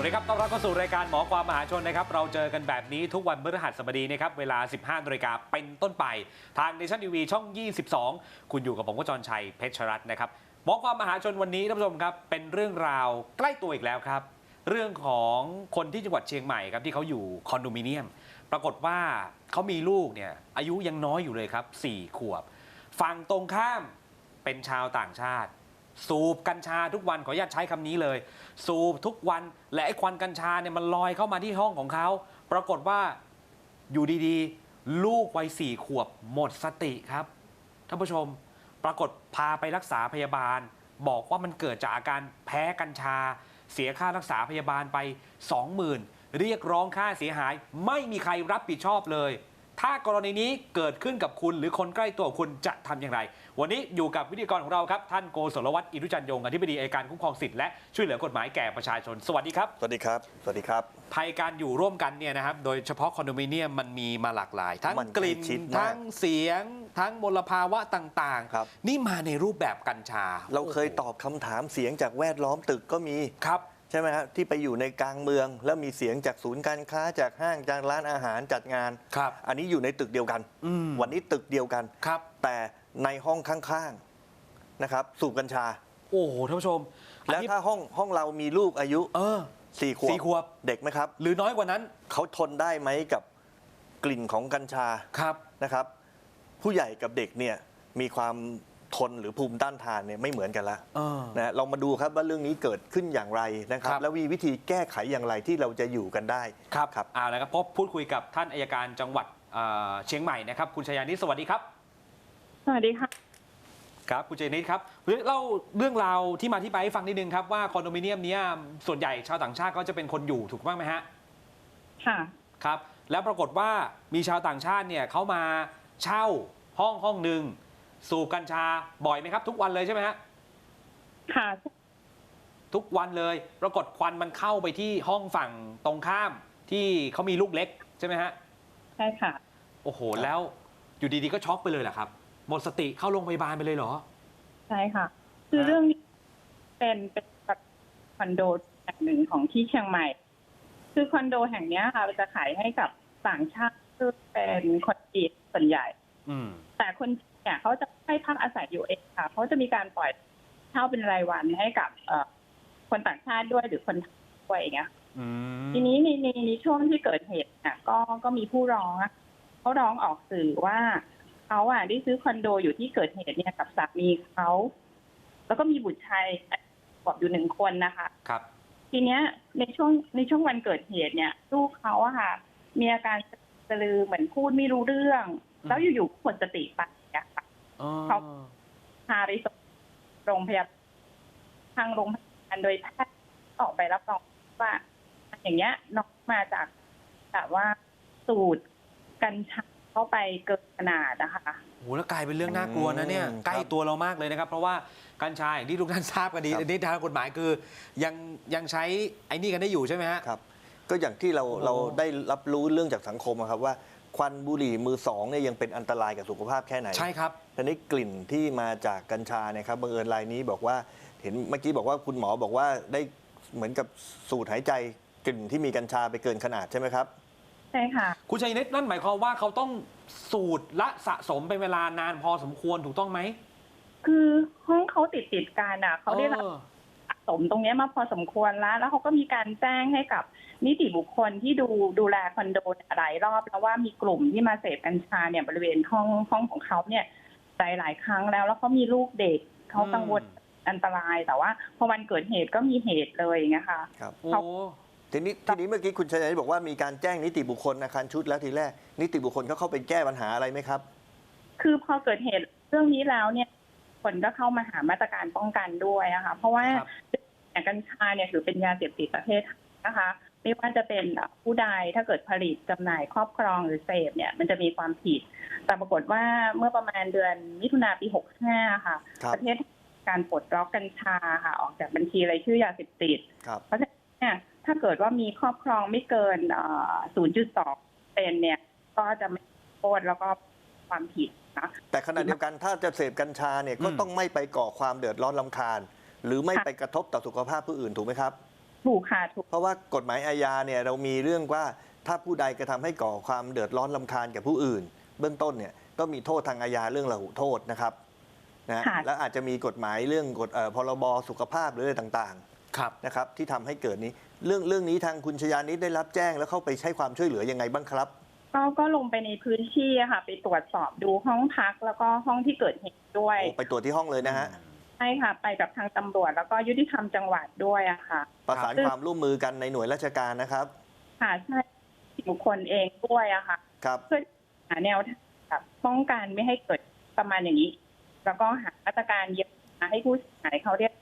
วัสดีครับ ต้อนรับเข้าสู่รายการหมอความมหาชนนะครับ เราเจอกันแบบนี้ทุกวันพฤหัสบดีนะครับ เวลา 15นาฬิกาเป็นต้นไป ทางเนชั่นทีวีช่อง 22 คุณอยู่กับผมวจรชัยเพชรรัตน์นะครับ หมอความมหาชนวันนี้ท่านผู้ชมครับ เป็นเรื่องราวใกล้ตัวอีกแล้วครับ เรื่องของคนที่จังหวัดเชียงใหม่ครับที่เขาอยู่คอนโดมิเนียม ปรากฏว่าเขามีลูกเนี่ยอายุยังน้อยอยู่เลยครับ4ขวบ ฝั่งตรงข้ามเป็นชาวต่างชาติ สูบกัญชาทุกวันขออนุญาตใช้คำนี้เลย สูบทุกวันและไอ้ควันกัญชาเนี่ยมันลอยเข้ามาที่ห้องของเขา ปรากฏว่าอยู่ดีๆ ลูกวัยสี่ขวบหมดสติครับท่านผู้ชมปรากฏพาไปรักษาพยาบาล บอกว่ามันเกิดจากอาการแพ้กัญชา เสียค่ารักษาพยาบาลไป 20,000 เรียกร้องค่าเสียหาย ไม่มีใครรับผิดชอบเลย ถ้ากรณีนี้เกิดขึ้นกับคุณหรือคนใกล้ตัวคุณจะทำอย่างไร วันนี้อยู่กับวิทยากรของเราครับ ท่านโกศลวัฒน์อิรุจันยงอธิบดีอัยการคุ้มครองสิทธิ์และช่วยเหลือกฎหมายแก่ประชาชน สวัสดีครับ สวัสดีครับ สวัสดีครับ ภัยการอยู่ร่วมกันเนี่ยนะครับ โดยเฉพาะคอนโดมิเนียมมันมีมาหลากหลาย ทั้งมันกลิ่นใกล้ชิดมากทั้งเสียง ทั้งมลภาวะต่างครับๆนี่มาในรูปแบบกัญชา เราเคยตอบคำถามเสียงจากแวดล้อมตึกก็มี ครับ ใช่ไหมครับที่ไปอยู่ในกลางเมือง แล้วมีเสียงจากศูนย์การค้าจากห้างจากร้านอาหารจัดงานครับ อันนี้อยู่ในตึกเดียวกัน อืมวันนี้ตึกเดียวกัน ครับ แต่ในห้องข้างๆนะครับ สูบกัญชา โอ้โหท่านผู้ชมอันแล้วนี้ถ้าห้องห้องเรามีลูกอายุเออ สี่ขวบสี่ขวบ เด็กไหมครับ หรือน้อยกว่านั้นเขาทนได้ไหมกับกลิ่นของกัญชาครับ นะครับ ผู้ใหญ่กับเด็กเนี่ยมีความ ทนหรือภูมิต้านทานเนี่ยไม่เหมือนกันละเออนะเรามาดูครับว่าเรื่องนี้เกิดขึ้นอย่างไรนะครับครับ แล้วมีวิธีแก้ไขอย่างไรที่เราจะอยู่กันได้ครับครับเอาละครับพบพูดคุยกับท่านอายการจังหวัดเอ่อเชียงใหม่นะครับ คุณชยานิดสวัสดีครับ สวัสดีค่ะครับคุณชยานิดครับเล่าเรื่องราวที่มาที่ไปให้ฟังนิดนึงครับว่าคอนโดมิเนียมเนี้ยส่วนใหญ่ชาวต่างชาติก็จะเป็นคนอยู่ถูกบ้างไหมฮะค่ะครับ แล้วปรากฏว่ามีชาวต่างชาติเนี่ยเขามาเช่าห้องห้องหนึ่ง สูบกัญชาบ่อยไหมครับ ทุกวันเลยใช่ไหมฮะค่ะ ทุกวันเลย ปรากฏควันมันเข้าไปที่ห้องฝั่งตรงข้ามที่เขามีลูกเล็กใช่ไหมฮะใช่ค่ะ โอ้โห แล้วอยู่ดีๆก็ช็อกไปเลยเหรอครับ หมดสติเข้าโรงพยาบาลไปเลยเหรอ ใช่ค่ะ คือฮะเรื่องนี้เป็นเป็นคอนโดแห่งหนึ่งของที่เชียงใหม่ คือคอนโดแห่งเนี้ยค่ะจะขายให้กับต่างชาติซึ่งเป็นคนจีนส่วนใหญ่ อืม แต่คนจีน เนี่ยเขาจะให้พักอาศัยอยู่เองค่ะเขาจะมีการปล่อยเช่าเป็นรายวันให้กับเอ่อคนต่างชาติด้วยหรือคนไทยด้วยอย่างเงี้ยอืมทีนี้ในในในช่วงที่เกิดเหตุเนี่ยก็ก็มีผู้ร้องอะเขาร้องออกสื่อว่าเขาอะได้ซื้อคอนโดอยู่ที่เกิดเหตุเนี่ยกับสามีเขาแล้วก็มีบุตรชายขวบอยู่หนึ่งคนนะคะครับ ทีเนี้ยในช่วงในช่วงวันเกิดเหตุเนี่ยลูกเขาอะค่ะ มีอาการสะลือเหมือนพูดไม่รู้เรื่องอืม แล้วอยู่ๆหมดสติไปอะค่ะอ๋อเขาพาไปส่งโรงพยาบาลทางโรงพยาบาลโดยแพทย์ออกไปรับรองว่า อย่างเงี้ยน้องมาจากแบบว่าสูตรกัญชาเข้าไปเกินขนาดนะคะโหแล้วกลายเป็นเรื่องน่ากลัวนะเนี่ยอืมใกล้ตัวเรามากเลยนะครับ เพราะว่ากัญชาอย่างที่ทุกท่านทราบกันดีครับ อันนี้ทางกฎหมายคือยังยังใช้ไอ้นี่กันได้อยู่ใช่ไหมฮะ ครับ ก็อย่างที่เราโอ้เราได้รับรู้เรื่องจากสังคมอะครับว่า ควันบุหรี่มือสองเนี่ยยังเป็นอันตรายกับสุขภาพแค่ไหนใช่ครับทีนี้กลิ่นที่มาจากกัญชาเนี่ยครับบังเอิญรายนี้บอกว่าเห็นเมื่อกี้บอกว่าคุณหมอบอกว่าได้เหมือนกับสูดหายใจกลิ่นที่มีกัญชาไปเกินขนาดใช่ไหมครับใช่ค่ะ คุณชัยนิดนั่นหมายความว่าเขาต้องสูตรและสะสมเป็นเวลานานพอสมควรถูกต้องไหม คือห้องเขาติดติดๆกันอะ เขาได้รับออ สะสมตรงเนี้ยมาพอสมควรแล้ว แล้วเขาก็มีการแจ้งให้กับนิติบุคคลที่ดูดูแลคอนโดเนี่ยหลายรอบแล้วว่ามีกลุ่มที่มาเสพกัญชาเนี่ยบริเวณห้องห้องของเขาเนี่ยหลายหลายๆครั้งแล้ว แล้วเขามีลูกเด็กเขากังวลอันตรายแต่ว่าพอวันเกิดเหตุก็มีเหตุเลยอย่างเงี้ยค่ะครับโอ้เขาทีนี้ทีนี้เมื่อกี้คุณชัยบอกว่ามีการแจ้งนิติบุคคลอาคารชุดแล้วทีแรก นิติบุคคลเขาเข้าไปแก้ปัญหาอะไรไหมครับ คือพอเกิดเหตุเรื่องนี้แล้วเนี่ยคนก็เข้ามาหามาตรการป้องกันด้วยอะค่ะเพราะว่าครับ อย่างกัญชาเนี่ยถือเป็นยาเสพติดประเภทนะคะ ไม่ว่าจะเป็นผู้ใดถ้าเกิดผลิตจำหน่ายครอบครองหรือเสพเนี่ยมันจะมีความผิด แต่ปรากฏว่าเมื่อประมาณเดือนมิถุนาปี 65 ค่ะครับประเทศการปลดล็อกกัญชาค่ะ ออกจากบัญชีรายชื่อยาเสพติดครับเพราะฉะนั้นเนี่ยถ้าเกิดว่ามีครอบครองไม่เกินเอ่อ0.2 เป็นเนี่ยก็จะไม่โทษแล้วก็ความผิดนะแต่ขณะเดียวกันถ้าจะเสพกัญชาเนี่ยก็อืมต้องไม่ไปก่อความเดือดร้อนลำคาญ หรือไม่ค่ะไปกระทบต่อสุขภาพผู้อื่นถูกไหมครับ ถูกค่ะถูกเพราะว่ากฎหมายอาญาเนี่ยเรามีเรื่องว่าถ้าผู้ใดกระทำให้ก่อความเดือดร้อนลำคาญแก่ผู้อื่น เบื้องต้นเนี่ยก็มีโทษทางอาญาเรื่องละหุโทษนะครับนะค่ะแล้วอาจจะมีกฎหมายเรื่องกฎเอ่อพรบสุขภาพหรืออะไรต่างครับๆนะครับที่ทำให้เกิดนี้เรื่องเรื่องนี้ทางคุณชยานิดได้รับแจ้งแล้วเข้าไปใช้ความช่วยเหลือยังไงบ้างครับก็ก็ลงไปในพื้นที่อะค่ะ ไปตรวจสอบดูห้องพักแล้วก็ห้องที่เกิดเหตุด้วยโอ้ไปตรวจที่ห้องเลยนะฮะ ใช่ค่ะไปกับทางตำรวจ แล้วก็ยุติธรรมจังหวัดด้วยอะค่ะ ประสานความร่วมมือกันในหน่วยราชการนะครับ ค่ะใช่บุคคลเองด้วยอะค่ะ ครับเพื่อหาแนวทางแบบป้องกันไม่ให้เกิดประมาณอย่างนี้ แล้วก็หามาตรการเยียวยาให้ผู้เสียหายเขาเรียก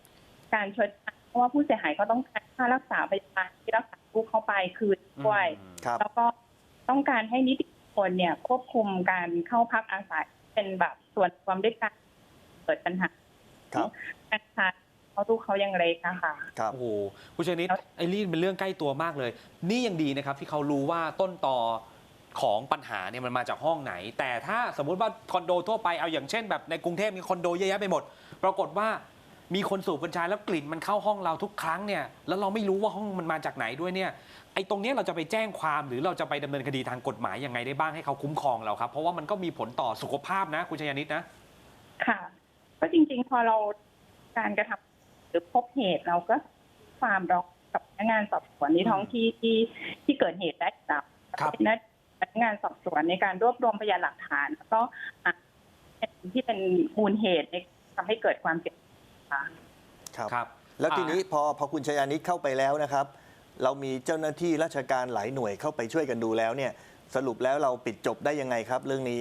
การชดใช้เพราะว่าผู้เสียหายก็ต้องการค่ารักษาพยาบาลที่รักษาลูกเขาไปคืนด้วยครับแล้วก็ต้องการให้นิติบุคคลเนี่ยควบคุมการเข้าพักอาศัยเป็นแบบส่วนรวมด้วยกันเกิดปัญหา ครับการทานเขาลูกเขายังเล็กอะค่ะครับ โอ้โหคุณชนิดแล้วไอ้นี่เป็นเรื่องใกล้ตัวมากเลย นี่ยังดีนะครับที่เขารู้ว่าต้นตอของปัญหาเนี่ยมันมาจากห้องไหน แต่ถ้าสมมุติว่าคอนโดทั่วไปเอาอย่างเช่นแบบในกรุงเทพมีคอนโดเยอะแยะไปหมด ปรากฏว่ามีคนสูบกัญชาแล้วกลิ่นมันเข้าห้องเราทุกครั้งเนี่ยแล้วเราไม่รู้ว่าห้องมันมาจากไหนด้วยเนี่ยไอ้ตรงเนี้ยเราจะไปแจ้งความหรือเราจะไปดำเนินคดีทางกฎหมายยังไงได้บ้างให้เขาคุ้มครองเราครับ เพราะว่ามันก็มีผลต่อสุขภาพนะคุณชยานิดนะ ค่ะ ก็จริงๆ พอเราการกระทำหรือพบเหตุเราก็ความร้องกับพนักงานสอบสวนในท้องที่ที่ที่เกิดเหตุได้ครับครับเป็นหน้าที่พนักงานสอบสวนในการรวบรวมพยานหลักฐาน แล้วก็อะที่เป็นมูลเหตุในทำให้เกิดความเสียหายค่ะครับครับ แล้วทีนี้อ่าพอพอคุณชยานิดเข้าไปแล้วนะครับ เรามีเจ้าหน้าที่ราชการหลายหน่วยเข้าไปช่วยกันดูแล้วเนี่ย สรุปแล้วเราปิดจบได้ยังไงครับ เรื่องนี้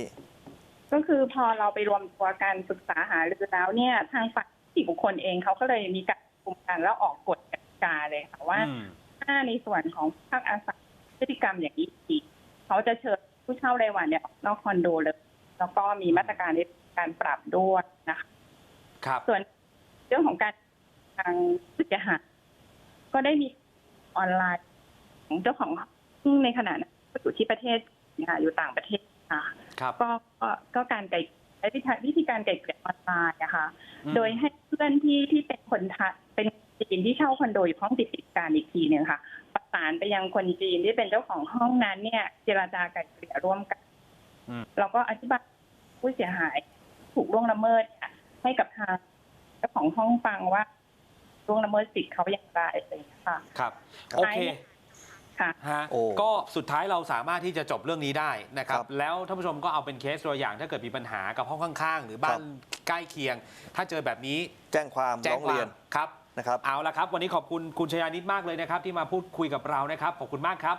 ก็คือพอเราไปรวมตัวกันศึกษาหารือแล้วเนี่ย ทางฝ่ายนิติบุคคลเองเขาก็เลยมีการประชุมกันแล้วออกกฎกติกาเลยค่ะว่าอืมถ้าในส่วนของภาคอาศัยพฤติกรรมอย่างนี้อีกเขาจะเชิญผู้เช่ารายวันเนี่ยออกนอกคอนโดเลยแล้วก็มีมาตรการในการปรับด้วยนะคะครับส่วนเรื่องของการทางผู้เสียหายก็ได้มีออนไลน์ของเจ้าของซึ่งในขณะนั้นก็อยู่ที่ประเทศนะคะอยู่ต่างประเทศค่ะครับ ก็ก็ก็การไก่ใช้วิธีวิธีการไก่เกลี่ยออนไลน์นะคะอืมโดยให้เพื่อนที่ที่เป็นคนไทยเป็นจีนที่เช่าคอนโดอยู่ห้องติดติดกันอีกทีหนึ่งค่ะ ประสานไปยังคนจีนที่เป็นเจ้าของห้องนั้นเนี่ย เจรจาไก่เกลี่ยร่วมกันอืมแล้วก็อธิบายผู้เสียหายถูกล่วงละเมิดเนี่ยให้กับทางเจ้าของห้องฟังว่าล่วงละเมิดสิทธิ์เขาอย่างไรอะไรอย่างเงี้ยค่ะ ครับครับโอเค ค่ะ ฮะโอ้ก็สุดท้ายเราสามารถที่จะจบเรื่องนี้ได้นะครับ ครับแล้วท่านผู้ชมก็เอาเป็นเคสตัวอย่างถ้าเกิดมีปัญหากับห้องข้างๆ หรือบ้านใกล้เคียง ถ้าเจอแบบนี้แจ้งความแจ้ร้งองควาเรียนมครับนะครับ เอาละครับ วันนี้ขอบคุณคุณชยานิดมากเลยนะครับ ที่มาพูดคุยกับเรานะครับขอบคุณมากครับ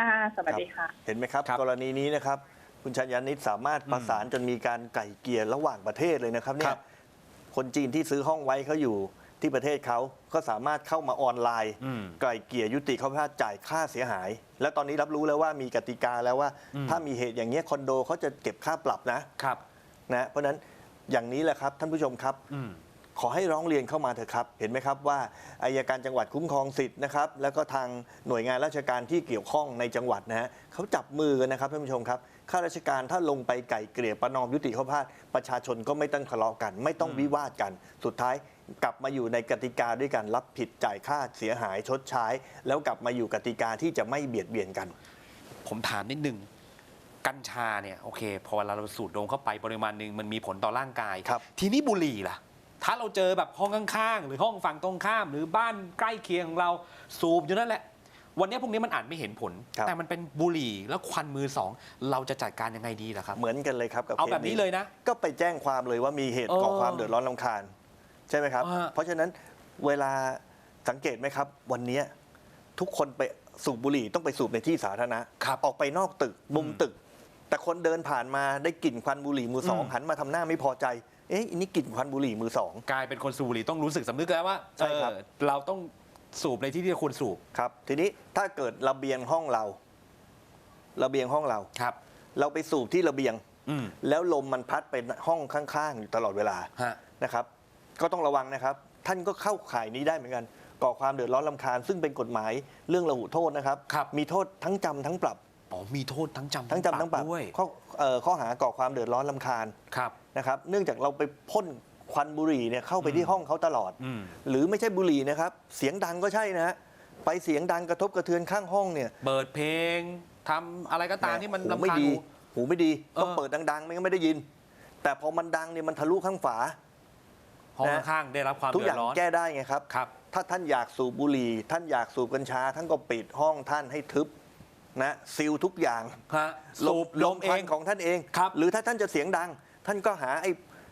ค่ะ สวัสดีค่ะ เห็นไหมครับ ครับกรณีนี้นะครับ คุณชยานิดสามารถประสานจนมีการไก่เกลี่ยระหว่างประเทศเลยนะครับเนี่ครัยบคนจีนที่ซื้อห้องไว้เขาอยู่ ที่ประเทศเขาก็สามารถเข้ามาออนไลน์อืมไกล่เกลี่ยยุติข้อพิพาทจ่ายค่าเสียหาย และตอนนี้รับรู้แล้วว่ามีกติกาแล้วว่าอืมถ้ามีเหตุอย่างเงี้ยคอนโดเขาจะเก็บค่าปรับนะครับนะเพราะฉะนั้นอย่างนี้แหละครับท่านผู้ชมครับอืมขอให้ร้องเรียนเข้ามาเถอะครับ เห็นไหมครับว่าอายการจังหวัดคุ้มครองสิทธิ์นะครับ แล้วก็ทางหน่วยงานราชการที่เกี่ยวข้องในจังหวัดนะฮะเขาจับมือกันนะครับท่านผู้ชมครับข้าราชการถ้าลงไปไก่เกลี่ยประนอมยุติข้อพิพาทประชาชนก็ไม่ต้องทะเลาะกัน ไม่ต้องอืมวิวาทกัน สุดท้าย กลับมาอยู่ในกติกาด้วยกันรับผิดจ่ายค่าเสียหายชดใช้ แล้วกลับมาอยู่กติกาที่จะไม่เบียดเบียนกัน ผมถามนิดนึงกัญชาเนี่ยโอเค พอเวลาเราสูดดมเข้าไปปริมาณหนึ่งมันมีผลต่อร่างกาย ครับ ทีนี้บุหรี่ล่ะ ถ้าเราเจอแบบห้องข้างๆ หรือห้องฝั่งตรงข้าม หรือบ้านใกล้เคียงของเราสูบอยู่นั่นแหละ วันนี้พวกนี้มันอาจไม่เห็นผล ครับ แต่มันเป็นบุหรี่แล้วควันมือสอง เราจะจัดการยังไงดีล่ะครับ เหมือนกันเลยครับกับเอาคสแบบนี้เลยนะ ก็ไปแจ้งความเลยว่ามีเหตุเออก่อความเดือดร้อนลำคาญ ใช่ไหมครับ อ่า เพราะฉะนั้นเวลาสังเกตไหมครับ วันเนี้ยทุกคนไปสูบบุหรี่ต้องไปสูบในที่สาธารณะครับออกไปนอกตึกมุมอืมตึก แต่คนเดินผ่านมาได้กลิ่นควันบุหรี่มือสองอืม หันมาทำหน้าไม่พอใจ เอ๊ะอันนี้กลิ่นควันบุหรี่มือสอง กลายเป็นคนสูบบุหรี่ต้องรู้สึกสำนึกแล้วว่าใช่ครับ เออเราต้องสูบในที่ที่ควรสูบครับทีนี้ถ้าเกิดระเบียงห้องเรา ระเบียงห้องเรา ครับ เราไปสูบที่ระเบียง อืมแล้วลมมันพัดไปห้องข้างๆอยู่ตลอดเวลาฮะ นะครับ ก็ต้องระวังนะครับ ท่านก็เข้าข่ายนี้ได้เหมือนกัน ก่อความเดือดร้อนลำคาญ ซึ่งเป็นกฎหมายเรื่องระหุโทษนะครับ ครับ มีโทษทั้งจำทั้งปรับ อ๋อมีโทษทั้งจำทั้งจำทั้งปรับด้วยข้อเอ่อข้อหาก่อความเดือดร้อนลำคาญครับ นะครับ เนื่องจากเราไปพ่นควันบุหรี่เนี่ยเข้าไปที่ห้องเขาตลอด อืม หรือไม่ใช่บุหรี่นะครับ เสียงดังก็ใช่นะฮะไปเสียงดังกระทบกระเทือนข้างห้องเนี่ย เปิดเพลงทำอะไรก็ตามที่มันหูลำไม่คาญ ดี หูหูไม่ดี ต้องเออ เปิดดังๆ ไม่งั้นไม่ได้ยิน แต่พอมันดังเนี่ยมันทะลุข้างฝา ห้องนะข้างๆได้รับความทุกเดืออย่างดงร้อน แก้ได้ไงครับ ครับ ถ้าท่านอยากสูบบุหรี่ ท่านอยากสูบกัญชา ท่านก็ปิดห้องท่านให้ทึบนะซีลทุกอย่างฮะสูบลมเอควันง ของท่านเอง ครับ หรือถ้าท่านจะเสียงดัง ท่านก็หาไอ้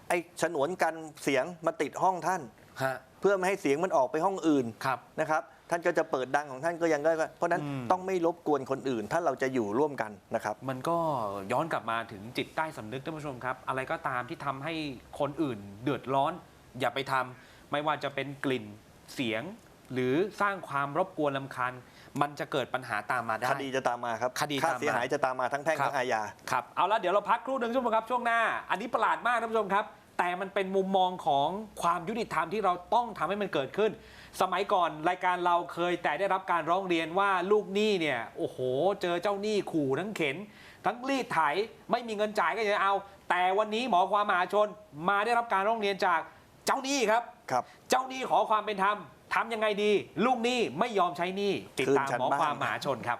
ไอ้ฉนวนกันเสียงมาติดห้องท่าน ฮะเพื่อไม่ให้เสียงมันออกไปห้องอื่นครับ นะครับ ท่านก็จะเปิดดังของท่านก็ยังได้เพราะฉะนั้นอืม ต้องไม่รบกวนคนอื่น ถ้าเราจะอยู่ร่วมกันนะครับ มันก็ย้อนกลับมาถึงจิตใต้สำนึกท่านผู้ชมครับ อะไรก็ตามที่ทำให้คนอื่นเดือดร้อน อย่าไปทำไม่ว่าจะเป็นกลิ่นเสียง หรือสร้างความรบกวนลำคาญ มันจะเกิดปัญหาตามมาได้ คดีจะตามมาครับคดีค่าตามมาเสียหายจะตามมาทั้งแพ่งครับ ทั้งอาญา ครับ เอาละเดี๋ยวเราพักครู่หนึ่งชั่วโมงครับช่วงหน้า อันนี้ประหลาดมากท่านผู้ชมครับ แต่มันเป็นมุมมองของความยุติธรรมที่เราต้องทำให้มันเกิดขึ้น สมัยก่อนรายการเราเคยแต่ได้รับการร้องเรียนว่าลูกหนี้เนี่ยโอ้โห เจอเจ้าหนี้ขู่ทั้งเข็น ทั้งรีดไถไม่มีเงินจ่ายก็จะเอา แต่วันนี้หมอความมหาชนมาได้รับการร้องเรียนจาก เจ้าหนี้ครับ ครับ เจ้าหนี้ขอความเป็นธรรมทำยังไงดี ลูกหนี้ไม่ยอมใช้หนี้ติดตามหมอความมหาชนครับ